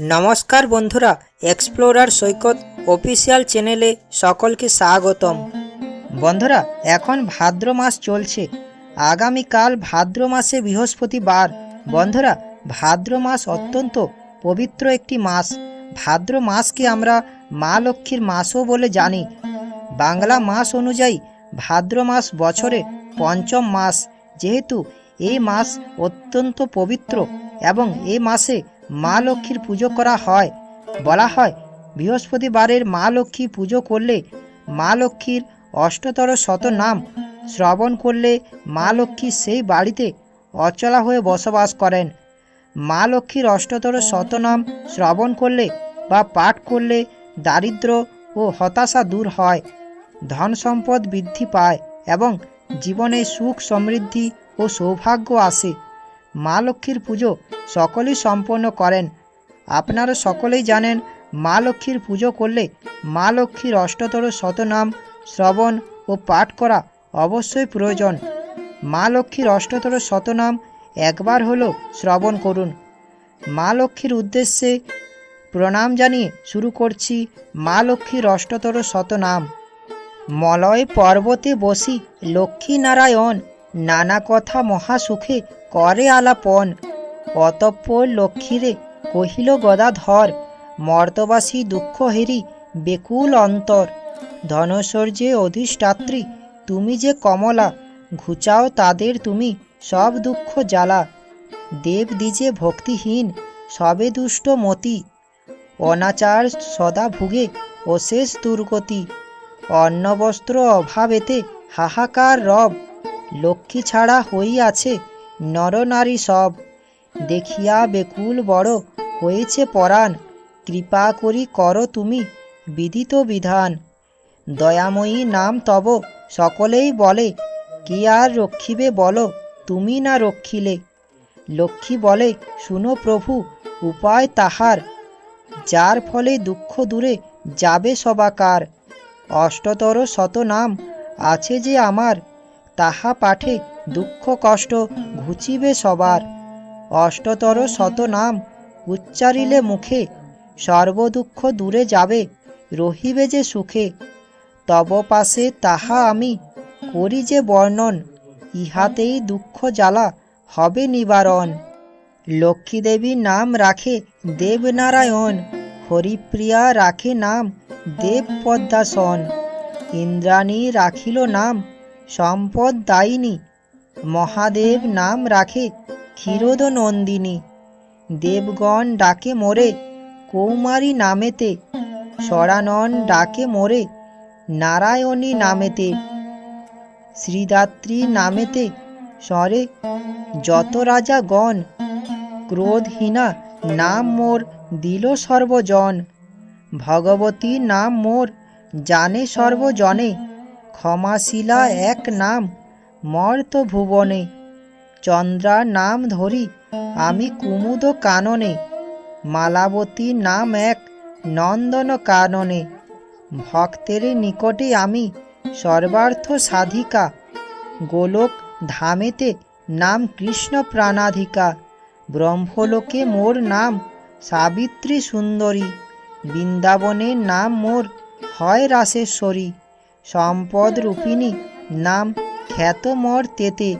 নমস্কার বন্ধুরা এক্সপ্লোরার সৈকত অফিসিয়াল চ্যানেলে সকলকে স্বাগতম। বন্ধুরা, এখন ভাদ্র মাস চলছে। আগামীকাল ভাদ্র মাসে বৃহস্পতিবার। বন্ধুরা, ভাদ্র মাস অত্যন্ত পবিত্র একটি মাস। ভাদ্র মাসকে আমরা মা লক্ষ্মীর মাসও বলে জানি। বাংলা মাস অনুযায়ী ভাদ্র মাস বছরে পঞ্চম মাস। যেহেতু এই মাস অত্যন্ত পবিত্র এবং এই মাসে মা লক্ষ্মীর পুজো করা হয়। বলা হয়, বৃহস্পতিবারের মা লক্ষ্মী পুজো করলে মা লক্ষ্মীর অষ্টতর শত নাম শ্রবণ করলে মা লক্ষ্মী সেই বাড়িতে অচলা হয়ে বসবাস করেন। মা লক্ষ্মীর অষ্টতর শতনাম শ্রবণ করলে বা পাঠ করলে দারিদ্র ও হতাশা দূর হয়, ধন সম্পদ বৃদ্ধি পায় এবং জীবনে সুখ সমৃদ্ধি ও সৌভাগ্য আসে। মা লক্ষ্মীর পুজো সকলেই সম্পন্ন করেন। আপনারা সকলেই জানেন, মা লক্ষ্মীর পুজো করলে মা লক্ষ্মীর অষ্টতর শতনাম, শ্রবণ ও পাঠ করা অবশ্যই প্রয়োজন। মা লক্ষ্মীর অষ্টতর শতনাম একবার হলো শ্রবণ করুন। মা লক্ষ্মীর উদ্দেশ্যে প্রণাম জানিয়ে শুরু করছি মা লক্ষ্মীর অষ্টতর শতনাম। মলয় পর্বতে বসি লক্ষ্মীনারায়ণ নানা কথা মহাসুখে করে আলাপন। অতঃপর লক্ষ্মীরে কহিল, গদাধর, মর্তবাসী দুঃখ হেরি বেকুল অন্তর। ধনৈশ্বর্যে অধিষ্ঠাত্রী, তুমি যে কমলা, ঘুচাও তাদের তুমি সব দুঃখ জ্বালা। দেব দিজে ভক্তিহীন, সবে দুষ্ট মতি। অনাচার সদা ভুগে অশেষ দুর্গতি। অন্নবস্ত্র অভাবেতে হাহাকার রব। লক্ষ্মী ছাড়া হইয়াছে নরনারী সব। দেখিয়া বেকুল বড়, হয়েছে পরাণ। কৃপা করি করো তুমি বিদিত বিধান। দয়াময়ী নাম তব, সকলেই বলে, কি আর রক্ষিবে বলো, তুমি না রক্ষিলে। লক্ষ্মী বলে, শুনো প্রভু, উপায় তাহার। যার ফলে দুঃখ দূরে যাবে সবাকার। অষ্টতর শত নাম আছে যে আমার তাহা পাঠে দুঃখ কষ্ট ঘুচিবে সবার। অষ্টতর শত নাম উচ্চারিলে মুখে, সর্বদুঃখ দূরে যাবে, রহিবে যে সুখে। তব পাশে তাহা আমি করি যে বর্ণন, ইহাতেই দুঃখ জ্বালা হবে নিবারণ। লক্ষ্মীদেবী নাম রাখে দেবনারায়ণ, হরিপ্রিয়া রাখে নাম দেব পদ্মাসন ইন্দ্রাণী রাখিল নাম সম্পদ দায়িনী। মহাদেব নাম রাখে ক্ষীরোদ নন্দিনী। দেবগণ ডাকে মোরে কৌমারী নামেতে। সরানন ডাকে মোরে নারায়ণী নামেতে। শ্রীদাত্রী নামেতে স্বরে যত রাজা গণ ক্রোধহীনা নাম মোর দিল সর্বজন। ভগবতী নাম মোর জানে সর্বজনে। ক্ষমাশিলা এক নাম, মর্ত ভুবনে। চন্দ্রা নাম ধরি, আমি কুমুদ কাননে। মালাবতী নাম এক, নন্দন কাননে। ভক্তের নিকটে আমি সর্বার্থ সাধিকা। গোলক ধামেতে নাম কৃষ্ণ প্রাণাধিকা। ব্রহ্মলোকে মোর নাম সাবিত্রী সুন্দরী। বৃন্দাবনের নাম মোর হয় রাসেশ্বরী। সম্পদ রূপিণী নাম খ্যাত মর তেতে।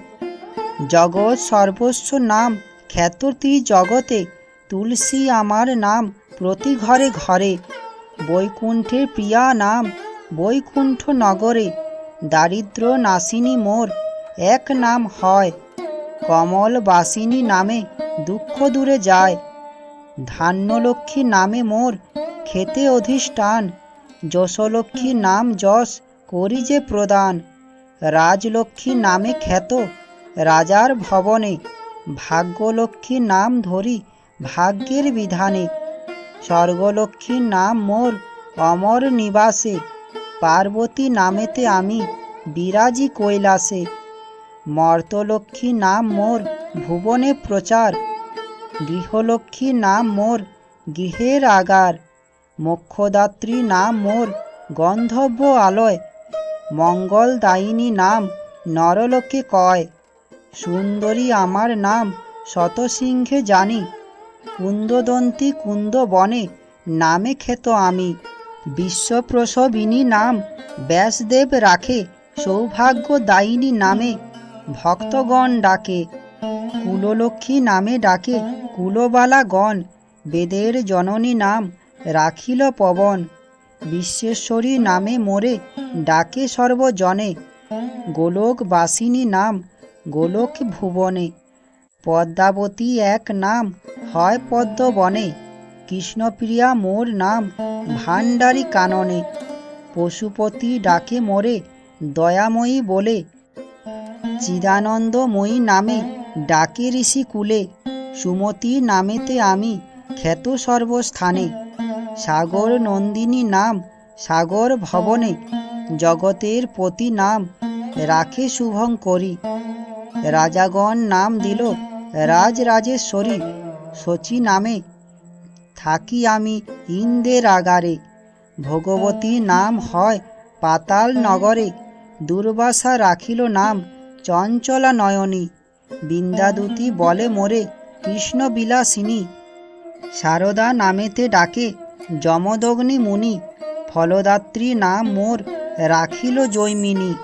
জগৎ সর্বস্ব নাম খ্যাততি জগতে। তুলসী আমার নাম প্রতি ঘরে ঘরে। বৈকুণ্ঠের প্রিয়া নাম বৈকুণ্ঠ নগরে। দারিদ্র নাসিনী মোর এক নাম হয়। কমল বাসিনী নামে দুঃখ দূরে যায়। ধান্যলক্ষ্মী নামে মোর খেতে অধিষ্ঠান। যশলক্ষ্মী নাম যশ করি যে প্রদান। রাজলক্ষ্মী নামে খ্যাত, রাজার ভবনে ভাগ্যলক্ষ্মী নাম ধরি ভাগ্যের বিধানে। স্বর্গলক্ষ্মী নাম মোর অমর নিবাসে, পার্বতী নামেতে আমি বিরাজি কৈলাসে। মর্তলক্ষ্মী নাম মোর ভুবনে প্রচার, গৃহলক্ষ্মী নাম মোর গৃহের আগার। মোক্ষদাত্রী নাম মোর গন্ধব্য আলয় মঙ্গলদায়িনী নাম নরলোকে কয়। সুন্দরী আমার নাম শতসিংহে জানি। কুন্দদন্তী কুন্দ বনে নামে খেত আমি। বিশ্বপ্রসবিনী নাম ব্যাসদেব রাখে সৌভাগ্য দায়িনী নামে ভক্তগণ ডাকে। কুললক্ষ্মী নামে ডাকে কুলবালা গণ বেদের জননী নাম রাখিল পবন। বিশ্বেশ্বরী নামে মোরে ডাকে সর্বজনে। গোলকবাসিনী নাম গোলক ভুবনে পদ্মাবতী এক নাম, হয় পদ্মবনে। কৃষ্ণপ্রিয়া মোর নাম, ভাণ্ডারী কাননে। পশুপতি ডাকে মোরে, দয়াময়ী বলে। চিদানন্দময়ী নামে ডাকে ঋষি কুলে। সুমতি নামেতে আমি খ্যাত সর্বস্থানে। সাগর নন্দিনী নাম, সাগর ভবনে জগতের প্রতি নাম, রাখে শুভঙ্করী রাজাগণ নাম দিল রাজ রাজেশ্বরী শচী নামে, থাকি আমি ইন্দের আগারে। ভগবতী নাম হয় পাতাল নগরে, দুর্বাসা রাখিল নাম চঞ্চলা নয়নী। বৃন্দাদূতি বলে মোরে কৃষ্ণ বিলাসিনী শারদা নামেতে ডাকে যমদগ্নি মুনি, ফলদাত্রী নাম মোর রাখিল জৈমিনী।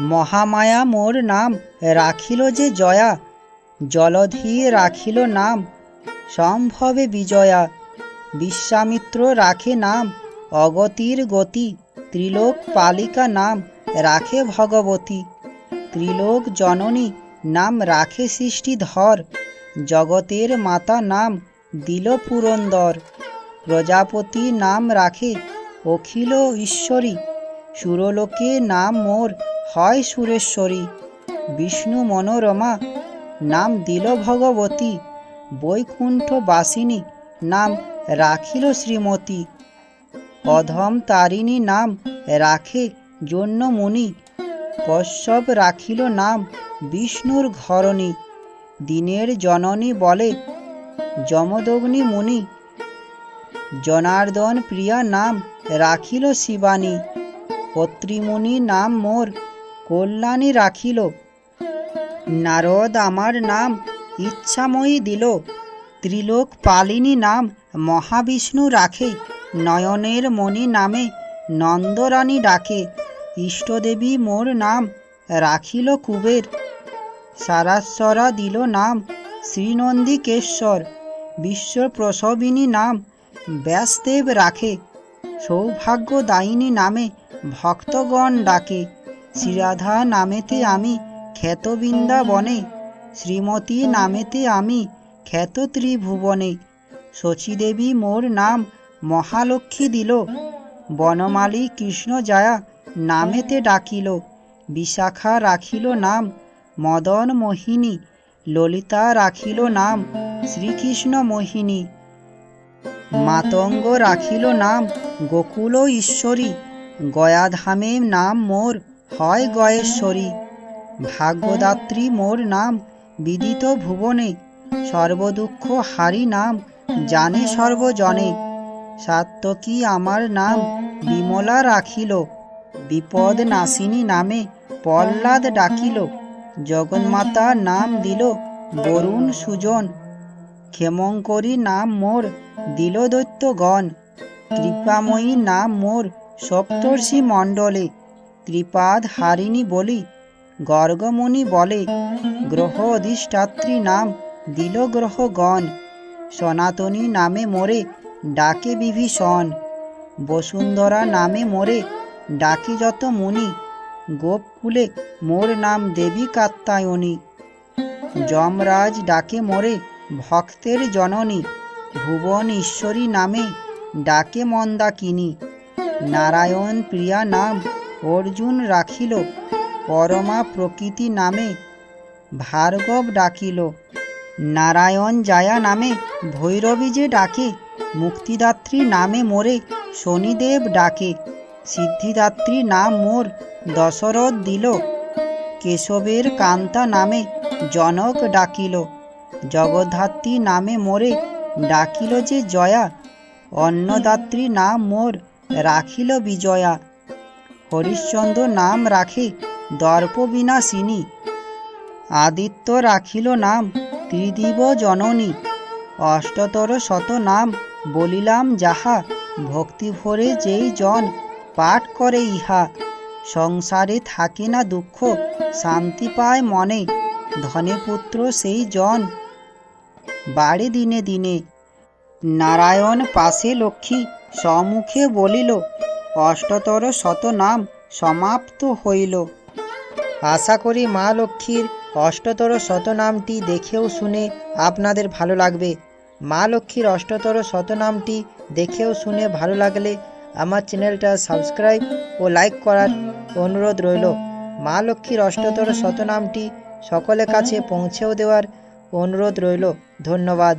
মহামায়া মোর নাম রাখিল যে জয়া, জলধি রাখিল নাম সম্ভবে বিজয়া। বিশ্বামিত্র রাখে নাম অগতির গতি, ত্রিলোক পালিকা নাম রাখে ভগবতী। ত্রিলোক জননী নাম রাখে সৃষ্টিধর, জগতের মাতা নাম দিল পুরন্দর। প্রজাপতি নাম রাখে, অখিল ঈশ্বরী। সুরলোকে নাম মোর, হয় সুরেশ্বরী। বিষ্ণু মনোরমা, নাম দিল ভগবতী। বৈকুণ্ঠ বাসিনী, নাম রাখিল শ্রীমতী। অধম তারিণী নাম রাখে জন্য মুনি কশ্যপ রাখিল নাম বিষ্ণুর ঘরণী। দিনের জননী বলে যমদগ্নি মুনি জনার্দন প্রিয়া নাম রাখিল শিবানী পত্রিমুনি নাম মোর কল্যাণী রাখিল। নারদ আমার নাম ইচ্ছাময়ী দিল, ত্রিলোক পালিনী নাম মহাবিষ্ণু রাখে, নয়নের মণি নামে নন্দরানী ডাকে, ইষ্টদেবী মোর নাম রাখিল কুবের। সারাস্বরা দিল নাম শ্রীনন্দিকেশ্বর বিশ্বপ্রসবিনী নাম ব্যাসদেব রাখে। সৌভাগ্য সৌভাগ্যদায়িনী নামে ভক্তগণ ডাকে। শ্রীরাধা নামেতে আমি খ্যাত বৃন্দাবনে শ্রীমতী নামেতে আমি খ্যাত ত্রিভুবনে শচীদেবী মোর নাম মহালক্ষ্মী দিল, বনমালী কৃষ্ণ জায়া নামেতে ডাকিল। বিশাখা রাখিল নাম মদন মোহিনী ললিতা রাখিল নাম শ্রীকৃষ্ণ মোহিনী মাতঙ্গ রাখিল নাম, গোকুল ঈশ্বরী। গয়াধামে নাম মোর, হয় গয়েশ্বরী। ভাগ্যদাত্রী মোর নাম, বিদিত ভুবনে। সর্বদুঃখ হারি নাম, জানে সর্বজনে। সাত্তকী আমার নাম, বিমলা রাখিল। বিপদ নাসিনী নামে প্রহ্লাদ ডাকিল। জগন্মাতা নাম দিল বরুণ সুজন। ক্ষেমঙ্করী নাম মোর দিল দৈত্যগণ কৃপাময়ী নাম মোর সপ্তর্ষি মণ্ডলে। ত্রিপাদ হারিণী বলি, গর্গমণি বলে, গ্রহ অধিষ্ঠাত্রী নাম দিল গ্রহগণ সনাতনী নামে মোরে ডাকে বিভীষণ, বসুন্ধরা নামে মোরে ডাকে যত মুনি গোপকুলে মোর নাম দেবী কাত্তায়নী যমরাজ ডাকে মোরে ভক্তের জননী ভুবন ঈশ্বরী নামে ডাকে মন্দাকিনী নারায়ণ প্রিয়া নাম অর্জুন রাখিল, পরমা প্রকৃতি নামে ভার্গব ডাকিল। নারায়ণ জায়া নামে ভৈরবী যে ডাকে, মুক্তিদাত্রী নামে মোরে শনিদেব ডাকে। সিদ্ধিদাত্রী নাম মোর দশরথ দিল, কেশবের কান্তা নামে জনক ডাকিল। জগদ্ধাত্রী নামে মোরে ডাকিল যে জয়া, অন্নদাত্রী নাম মোর, রাখিল বিজয়া। হরিশ্চন্দ্র নাম রাখে, দর্প বিনাশিনী আদিত্য রাখিল নাম, ত্রিদিব জননী। অষ্টতর শত নাম, বলিলাম যাহা ভক্তি ভরে যেই জন পাঠ করে ইহা। সংসারে থাকে না দুঃখ, শান্তি পায় মনে ধনে পুত্র সেই জন বাড়ে দিনে দিনে। নারায়ণ পাশে লক্ষ্মী সম্মুখে বলিল, অষ্টতর শত নাম সমাপ্ত হইল। আশা করি মা লক্ষ্মীর অষ্টতর শতনামটি দেখেও শুনে আপনাদের ভালো লাগবে। মা লক্ষ্মীর অষ্টতর শতনামটি দেখেও শুনে ভালো লাগলে আমার চ্যানেলটা সাবস্ক্রাইব ও লাইক করার অনুরোধ রইল। মা লক্ষ্মীর অষ্টতর শতনামটি সকলের কাছে পৌঁছেও দেওয়ার অনুরোধ রইল ধন্যবাদ।